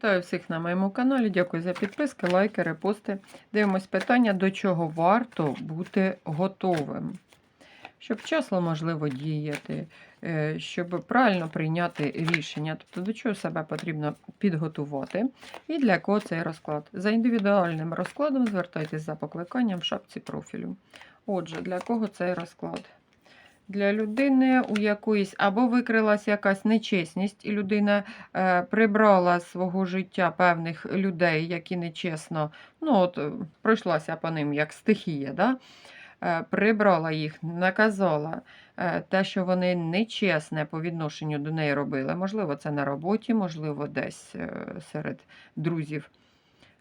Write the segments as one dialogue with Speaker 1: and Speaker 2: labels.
Speaker 1: Вітаю всіх на моєму каналі. Дякую за підписки, лайки, репости. Дивимось питання, до чого варто бути готовим. Щоб вчасно можливо діяти, е, щоб правильно прийняти рішення, тобто до чого себе потрібно підготувати, і для кого цей розклад. За індивідуальним розкладом звертайтесь за покликанням в шапці профілю. Отже, для кого цей розклад? Для людини, у якоїсь або викрилась якась нечесність, і людина е, прибрала з свого життя певних людей, які нечесно, ну от е, пройшлася по ним як стихія, да? е, прибрала їх, наказала е, те, що вони нечесне по відношенню до неї робили. Можливо, це на роботі, можливо, десь е, серед друзів.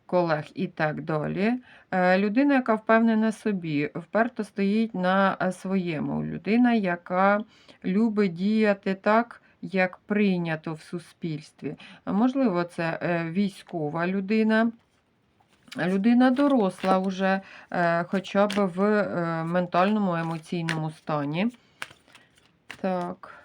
Speaker 1: Колег і так далі. Е, Людина, яка впевнена собі, вперто стоїть на е, своєму. Людина, яка любить діяти так, як прийнято в суспільстві. Можливо, це е, військова людина. Людина доросла вже хоча б в ментальному емоційному стані. Так.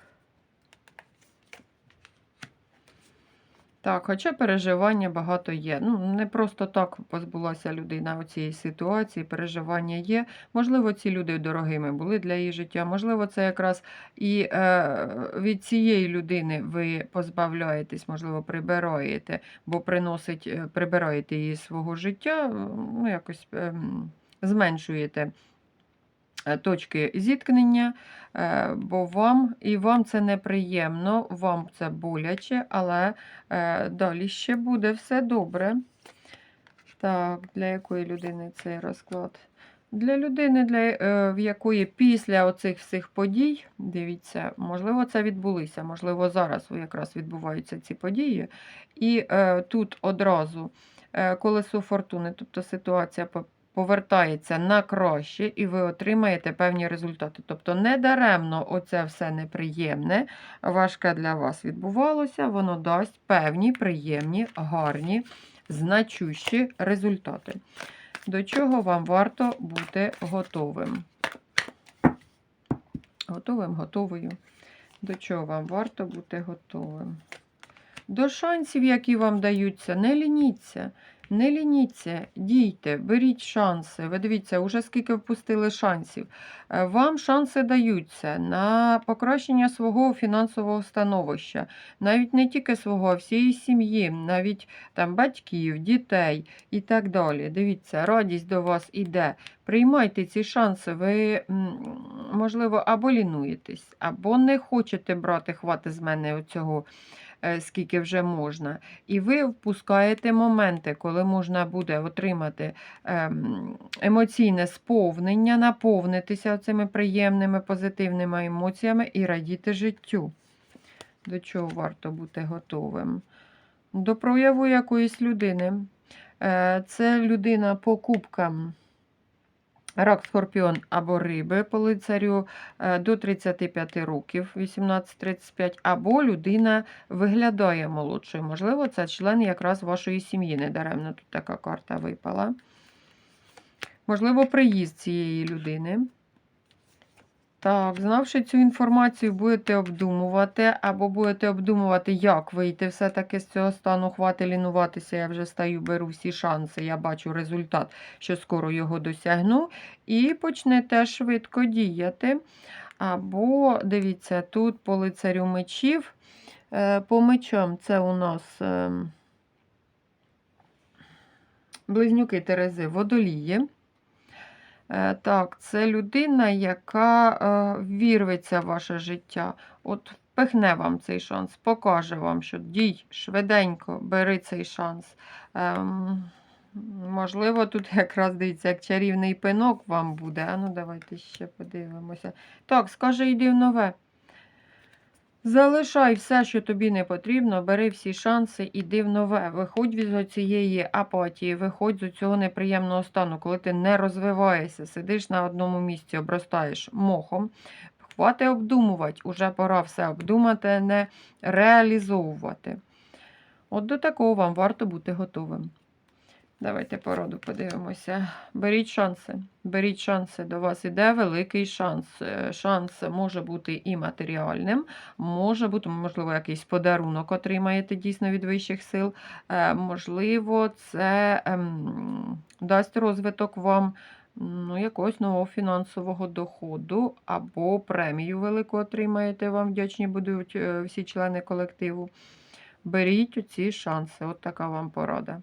Speaker 1: Так, хоча переживання багато є. Ну, не просто так позбулася людина цієї ситуації, переживання є. Можливо, ці люди дорогими були для її життя. Можливо, це якраз і е, від цієї людини ви позбавляєтесь, можливо, прибираєте, бо приносить, е, прибираєте її свого життя, ну, якось ем, зменшуєте е, точки зіткнення, е, бо вам і вам це неприємно, вам це боляче, але е, далі ще буде все добре. Так, для якої людини цей розклад? Для людини, для, е, в якої після оцих всіх подій, дивіться, можливо, це відбулися, можливо, зараз якраз відбуваються ці події. І е, тут одразу е, колесо фортуни, тобто ситуація повертається на краще, і ви отримаєте певні результати. Тобто, недаремно оце все неприємне, важке для вас відбувалося, воно дасть певні приємні, гарні, значущі результати. До чого вам варто бути готовим? Готовим, готовою. До чого вам варто бути готовим? До шансів, які вам даються, не лініться. Не лініться, дійте, беріть шанси. Ви дивіться, уже скільки впустили шансів. Е, Вам шанси даються на покращення свого фінансового становища, навіть не тільки свого, а всієї сім'ї, навіть там батьків, дітей і так далі. Дивіться, радість до вас іде. Приймайте ці шанси. Ви, можливо, або лінуєтесь, або не хочете брати хвати з мене оцього скільки вже можна. І ви впускаєте моменти, коли можна буде отримати ем, емоційне сповнення, наповнитися цими приємними, позитивними емоціями і радіти життю. До чого варто бути готовим? До прояву якоїсь людини. Е, Це людина по кубкам. Рак, скорпіон або риби по лицарю е, до 35 років, 18-35, або людина виглядає молодшою. Можливо, це член якраз вашої сім'ї. Недаремно тут така карта випала. Можливо, приїзд цієї людини. Так, знавши цю інформацію, будете обдумувати, або будете обдумувати, як вийти все-таки з цього стану, хвати лінуватися. Я вже стаю, беру всі шанси, я бачу результат, що скоро його досягну. І почнете швидко діяти. Або, дивіться, тут по лицарю мечів. Е, По мечам це у нас ем, близнюки Терези водолії. Е, Так, це людина, яка е, вірветься в ваше життя. От впихне вам цей шанс, покаже вам, що дій швиденько, бери цей шанс. Ем, можливо, тут якраз дивіться, як чарівний пинок вам буде. А ну, давайте ще подивимося. Так, скаже, йди в нове. Залишай все, що тобі не потрібно, бери всі шанси, іди в нове. Виходь з цієї апатії, виходь з цього неприємного стану, коли ти не розвиваєшся, сидиш на одному місці, обростаєш мохом. Хвати обдумувати, уже пора все обдумати, не реалізовувати. От до такого вам варто бути готовим. Давайте породу подивимося. Беріть шанси. Беріть шанси. До вас іде великий шанс. Е, Шанс може бути і матеріальним, може бути, можливо, якийсь подарунок отримаєте дійсно від вищих сил. Е, Можливо, це ем, дасть розвиток вам ну, якогось нового фінансового доходу або премію велику отримаєте. Вам вдячні будуть е, всі члени колективу. Беріть оці шанси. От така вам порада.